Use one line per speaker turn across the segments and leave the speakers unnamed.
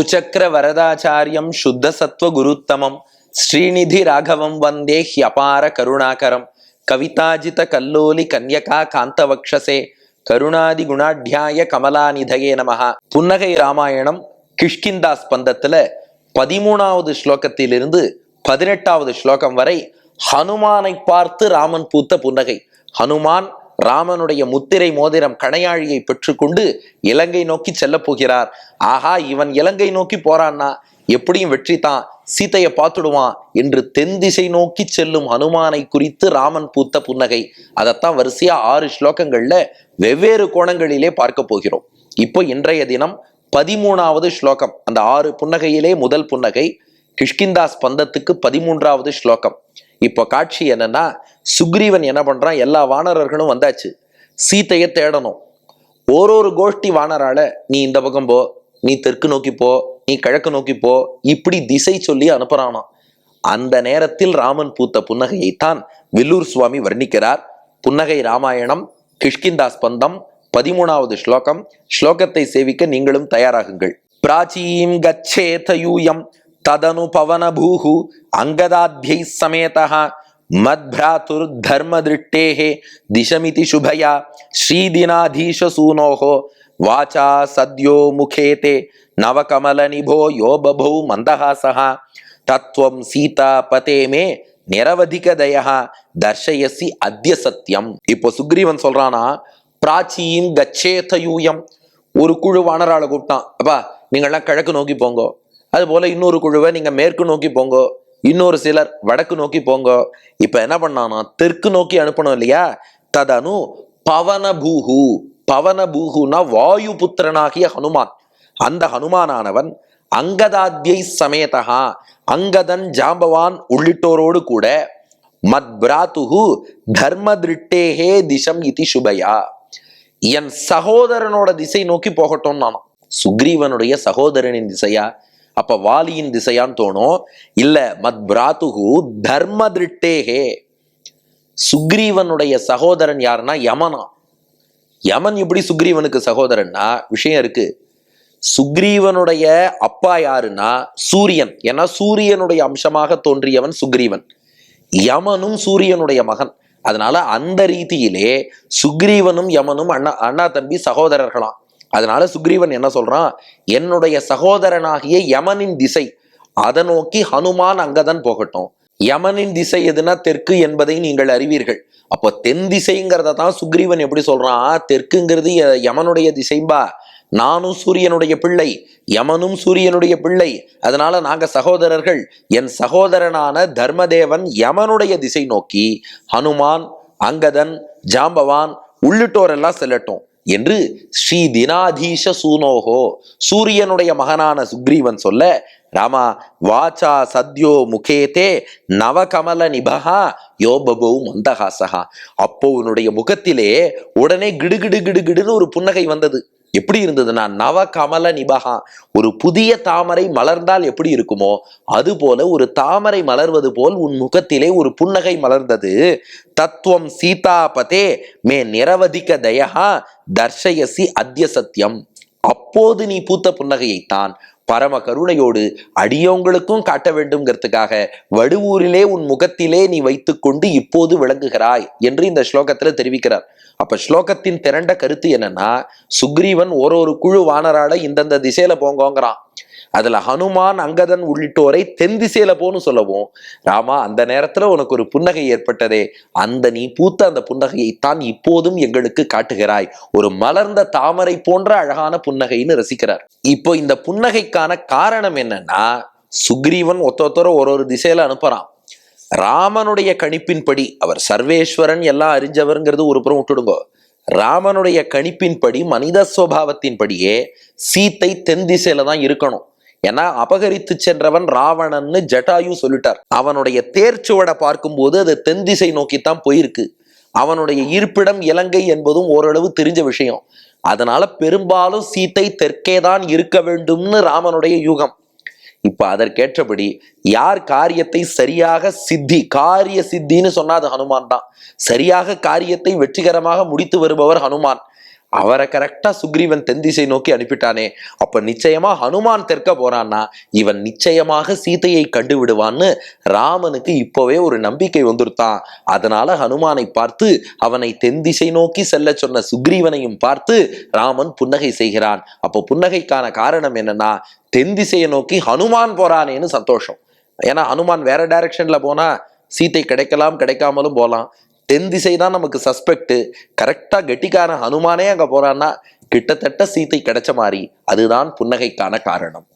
சுச்சக்கர வரதாச்சாரியம் சுத்த சத்வ குருத்தமம் ஸ்ரீநிதி ராகவம் வந்தே ஹியபார கருணாகரம். கவிதாஜித கல்லோலி கன்யகா காந்தவக்ஷசே. கருணாதி குணாட்யாய கமலாநிதயே நமஹ. புன்னகை ராமாயணம் கிஷ்கிந்தா ஸ்பந்தத்துல பதிமூணாவது ஸ்லோகத்திலிருந்து பதினெட்டாவது ஸ்லோகம் வரை ஹனுமானை பார்த்து ராமன் பூத்த புன்னகை. ஹனுமான் ராமனுடைய முத்திரை மோதிரம் கணையாழியை பெற்றுக்கொண்டு இலங்கை நோக்கி செல்லப் போகிறார். ஆஹா இவன் இலங்கை நோக்கி போறான்னா எப்படியும் வெற்றி தான் சீதையை பார்த்துடுவான் என்று தென் திசை நோக்கி செல்லும் ஹனுமானை குறித்து ராமன் பூத்த புன்னகை. அதைத்தான் வரிசையா ஆறு ஸ்லோகங்கள்ல வெவ்வேறு கோணங்களிலே பார்க்க போகிறோம். இப்போ இன்றைய தினம் பதிமூணாவது ஸ்லோகம். அந்த ஆறு புன்னகையிலே முதல் புன்னகை கிஷ்கிந்தா ஸ்பந்தத்துக்கு பதிமூன்றாவது ஸ்லோகம். இப்போ காட்சி என்னன்னா சுக்ரீவன் என்ன பண்றான்? எல்லா வானரர்களும் வந்தாச்சு. சீதையை தேடணும். ஒரு ஒரு கோஷ்டி வானரால நீ இந்த பக்கம் போ நீ தெற்கு நோக்கி போ நீ கிழக்கு நோக்கி போ இப்படி திசை சொல்லி அனுப்புறானாம். அந்த நேரத்தில் ராமன் பூத்த புன்னகையைத்தான் வில்லூர் சுவாமி வர்ணிக்கிறார். புன்னகை ராமாயணம் கிஷ்கிந்தா ஸ்பந்தம் பதிமூணாவது ஸ்லோகம். ஸ்லோகத்தை சேவிக்க நீங்களும் தயாராகுங்கள். பிராச்சீம் கச்சேதயூயம் ததனு பவன அங்கதாத்யை சமேதः மத்பிராத்துர் தர்ம திசமிதி சுபயா ஸ்ரீதினாதீஷ வாச்சா சத்யோ முகேதே நவகமல நிபோ யோ பபௌ மந்தஹாசः தத்துவம் சீதா பதே மே நிரவதிக தயா தர்ஷயசி அத்திய சத்தியம் இப்போ சுக்ரீவன் சொல்றானா பிராச்சியின் கச்சேத யூயம் ஒரு குழு வானராளை கூப்பிட்டான் அப்பா நீங்கள்லாம் கிழக்கு நோக்கி போங்கோ. அது போல இன்னொரு குழுவை நீங்கள் மேற்கு நோக்கி போங்கோ. இன்னொரு சிலர் வடக்கு நோக்கி போங்கோ. இப்போ என்ன பண்ணானா தெற்கு நோக்கி அனுப்பணும் இல்லையா? ததனு பவன பூஹு பவன பூஹுனா வாயு புத்திரனாகிய ஹனுமான். அந்த ஹனுமானானவன் அங்கதாத்யை சமேதா அங்கதன் ஜாம்பவான் உள்ளிட்டோரோடு கூட மத் பிராத்துகு தர்ம திருட்டேகே திசம் இதி சுபயா. என் சகோதரனோட திசை நோக்கி போகட்டும் நானும் சுக்ரீவனுடைய சகோதரனின் திசையா? அப்ப வாலியின் திசையான்னு தோணும். இல்ல மத் பிராத்துகு தர்ம திருட்டேகே சுக்ரீவனுடைய சகோதரன் யாருன்னா யமனா. யமன் எப்படி சுக்ரீவனுக்கு சகோதரன்னா விஷயம் இருக்கு. சுக்ரீவனுடைய அப்பா யாருன்னா சூரியன். ஏன்னா சூரியனுடைய அம்சமாக தோன்றியவன் சுக்ரீவன். யமனும் சூரியனுடைய மகன். அதனால அந்த ரீதியிலே சுக்ரீவனும் யமனும் அண்ணா அண்ணா தம்பி சகோதரர்களாம். அதனால சுக்ரீவன் என்ன சொல்றான்? என்னுடைய சகோதரனாகிய யமனின் திசை. அதை நோக்கி ஹனுமான் அங்கதான் போகட்டும். யமனின் திசை எதுனா தெற்கு என்பதை நீங்கள் அறிவீர்கள். அப்போ தென் திசைங்கிறத தான் சுக்ரீவன் எப்படி சொல்றான்? தெற்குங்கிறது யமனுடைய திசைம்பா. நானும் சூரியனுடைய பிள்ளை. யமனும் சூரியனுடைய பிள்ளை. அதனால நாங்க சகோதரர்கள். என் சகோதரனான தர்மதேவன் யமனுடைய திசை நோக்கி ஹனுமான் அங்கதன் ஜாம்பவான் உள்ளிட்டோரெல்லாம் செல்லட்டும். என்று ஸ்ரீ தினாதீஷ சூனோகோ சூரியனுடைய மகனான சுக்ரீவன் சொல்ல ராமா வாச்சா சத்யோ முகேதே நவகமல நிபகா யோபபோ மந்தஹாசகா அப்போ உன்னுடைய முகத்திலே உடனே கிடுகிடு கிடுகிடுன்னு ஒரு புன்னகை வந்தது. எப்படி இருந்ததுன்னா நவகமல நிபகா ஒரு புதிய தாமரை மலர்ந்தால் எப்படி இருக்குமோ அது போல ஒரு தாமரை மலர்வது போல் உன் முகத்திலே ஒரு புன்னகை மலர்ந்தது. தத்துவம் சீதாபதே மே நிரவதிக்க தயா தர்ஷயசி அத்திய சத்தியம் அப்போது நீ பூத்த புன்னகையைத்தான் பரம கருணையோடு அடியோங்களுக்கும் காட்ட வேண்டும்ங்கிறதுக்காக வடுவூரிலே உன் முகத்திலே நீ வைத்துக்கொண்டு இப்போது விளங்குகிறாய் என்று இந்த ஸ்லோகத்துல தெரிவிக்கிறார். அப்ப ஸ்லோகத்தின் திரண்ட கருத்து என்னன்னா சுக்ரீவன் ஒரு ஒரு குழு வானராட இந்தந்த திசையில போங்கோங்கிறான். அதுல ஹனுமான் அங்கதன் உள்ளிட்டோரை தென் திசையில போன்னு சொல்லவும் ராமா அந்த நேரத்துல உனக்கு ஒரு புன்னகை ஏற்பட்டதே. அந்த நீ பூத்த அந்த புன்னகையைத்தான் இப்போதும் எங்களுக்கு காட்டுகிறாய். ஒரு மலர்ந்த தாமரை போன்ற அழகான புன்னகைன்னு ரசிக்கிறார். இப்போ இந்த புன்னகைக்கான காரணம் என்னன்னா சுக்ரீவன் ஒத்த ஒரு ஒரு திசையில அனுப்புறான். ராமனுடைய கணிப்பின்படி அவர் சர்வேஸ்வரன் எல்லாம் அறிஞ்சவருங்கிறது ஒரு புறம் விட்டுடுங்கோ. ராமனுடைய கணிப்பின்படி மனித சுவாவத்தின்படியே சீத்தை தென் திசையில தான் இருக்கணும். ஏன்னா அபகரித்து சென்றவன் ராவணன்னு ஜட்டாயு சொல்லிட்டார். அவனுடைய தேர்ச்சுவடை பார்க்கும்போது அது தென் திசை நோக்கித்தான் போயிருக்கு. அவனுடைய இருப்பிடம் இலங்கை என்பதும் ஓரளவு தெரிஞ்ச விஷயம். அதனால பெரும்பாலும் சீத்தை தெற்கே தான் இருக்க வேண்டும்னு ராமனுடைய யூகம். இப்போ அதற்கேற்றபடி யார் காரியத்தை சரியாக சித்தி காரிய சித்தின்னு சொன்னா அது ஹனுமான் தான். சரியாக காரியத்தை வெற்றிகரமாக முடித்து வருபவர் ஹனுமான். அவரை கரெக்டா சுக்ரீவன் தென் திசை நோக்கி அனுப்பிட்டானே. அப்ப நிச்சயமா ஹனுமான் தெற்க போறான்னா இவன் நிச்சயமாக சீதையை கண்டு விடுவான்னு ராமனுக்கு இப்போவே ஒரு நம்பிக்கை வந்துருத்தான். அதனால ஹனுமானை பார்த்து அவனை தென் திசை நோக்கி செல்ல சொன்ன சுக்ரீவனையும் பார்த்து ராமன் புன்னகை செய்கிறான். அப்போ புன்னகைக்கான காரணம் என்னன்னா தென் திசையை நோக்கி ஹனுமான் போறானேன்னு சந்தோஷம். ஏன்னா ஹனுமான் வேற டைரக்ஷன்ல போனா சீத்தை கிடைக்கலாம் கிடைக்காமலும் போகலாம் தென் திசை தான் நமக்கு சஸ்பெக்ட் கரெக்டாக கெட்டிக்கான ஹனுமானே அங்கே போறான்னா கிட்டத்தட்ட சீத்தை கிடைச்ச மாதிரி அதுதான் புன்னகைக்கான காரணம்.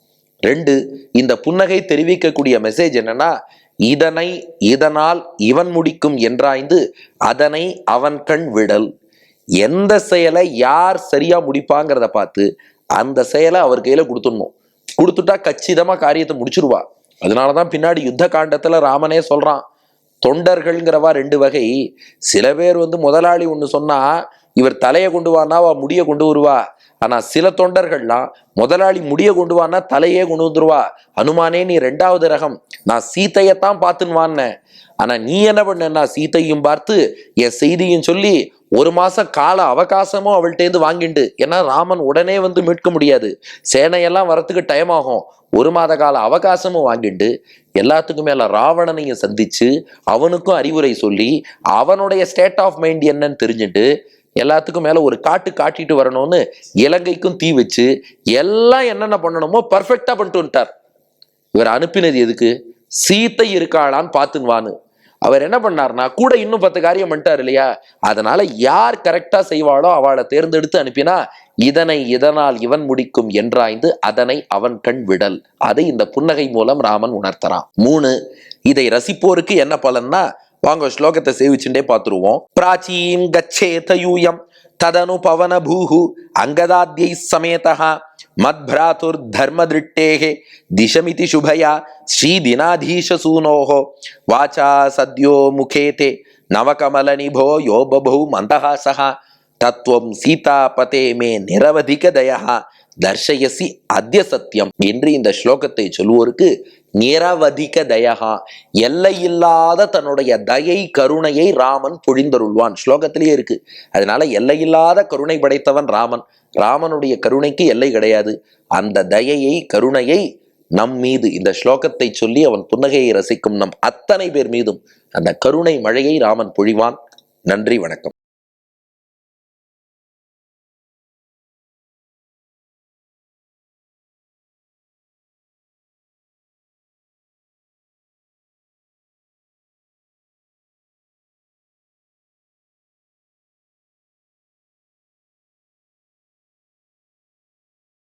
ரெண்டு இந்த புன்னகை தெரிவிக்கக்கூடிய மெசேஜ் என்னன்னா இதனை இதனால் இவன் முடிக்கும் என்றாய்ந்து அதனை அவன் கண் விடல். எந்த செயலை யார் சரியா முடிப்பாங்கிறத பார்த்து அந்த செயலை அவர் கையில கொடுத்துடணும். கொடுத்துட்டா கச்சிதமா காரியத்தை முடிச்சிருவா. அதனாலதான் பின்னாடி யுத்த காண்டத்துல ராமனே சொல்றான் தொண்டர்கள்ங்கிறவா ரெண்டு வகை. சில பேர் வந்து முதலாளி ஒன்று சொன்னால் இவர் தலையை கொண்டு வானா அவ முடியை கொண்டு வருவா. ஆனால் சில தொண்டர்கள்லாம் முதலாளி முடிய கொண்டு வானா தலையே கொண்டு வந்துருவா. அனுமானே நீ ரெண்டாவது ரகம். நான் சீத்தையத்தான் பார்த்துன்னு வான்னேன். ஆனால் நீ என்ன பண்ணனா சீத்தையும் பார்த்து என் செய்தியும் சொல்லி ஒரு மாசம் கால அவகாசமும் அவள்கிட்டேருந்து வாங்கிண்டு ஏன்னா ராமன் உடனே வந்து மீட்க முடியாது. சேனையெல்லாம் வரத்துக்கு டைம் ஆகும். ஒரு மாத கால அவகாசமும் வாங்கிட்டு எல்லாத்துக்கும் மேல ராவணனையும் சந்திச்சு அவனுக்கும் அறிவுரை சொல்லி அவனுடைய ஸ்டேட் ஆஃப் மைண்ட் என்னன்னு தெரிஞ்சுட்டு எல்லாத்துக்கும் மேல ஒரு காட்டு காட்டிட்டு வரணும்னு இலங்கைக்கும் தீ வச்சு எல்லாம் என்னென்ன பண்ணணுமோ பர்ஃபெக்டா பண்ணிட்டு வந்துட்டார். இவர் அனுப்பினது எதுக்கு? சீத்தை இருக்காளான்னு பார்த்துன்னு வான்னு அவர் என்ன பண்ணார்னா கூட இன்னும் பத்து காரியம் பண்ணிட்டார் இல்லையா? அதனால யார் கரெக்டா செய்வாளோ அவளை தேர்ந்தெடுத்து அனுப்பினா இதனை இதனால் இவன் முடிக்கும் என்றாய்ந்து அதனை அவன் கண் விடல். அதை இந்த புன்னகை மூலம் ராமன் உணர்த்தறான். மூணு இதை ரசிப்போருக்கு என்ன பலன்னா வாங்க ஸ்லோகத்தை சேவிச்சுட்டே பார்த்துருவோம். பிராச்சீம் கச்சே யூயம் ததனு பவன பூஹு அங்கதாத்யை சமேதா மத்பிராதுர் தர்மதிருட்டேகே திசமிதி சுபயா ஸ்ரீதினாதீசசூனோः வாச்சா சத்யோ முகே தே நவகமலநிபோ யோ பபௌ மந்தஹாசः தத்துவம் சீதாபதே மே நிரவதிக தயா தர்ஷயசி அத்திய சத்தியம் என்று இந்த ஸ்லோகத்தை சொல்வோருக்கு நிரவதிக தயகா எல்லையில்லாத தன்னுடைய தயை கருணையை ராமன் பொழிந்தருள்வான். ஸ்லோகத்திலேயே இருக்கு. அதனால எல்லையில்லாத கருணை படைத்தவன் ராமன். ராமனுடைய கருணைக்கு எல்லை கிடையாது. அந்த தயையை கருணையை நம் மீது இந்த ஸ்லோகத்தை சொல்லி அவன் புன்னகையை ரசிக்கும் நம் அத்தனை பேர் மீதும் அந்த கருணை மழையை ராமன் பொழிவான். நன்றி வணக்கம்.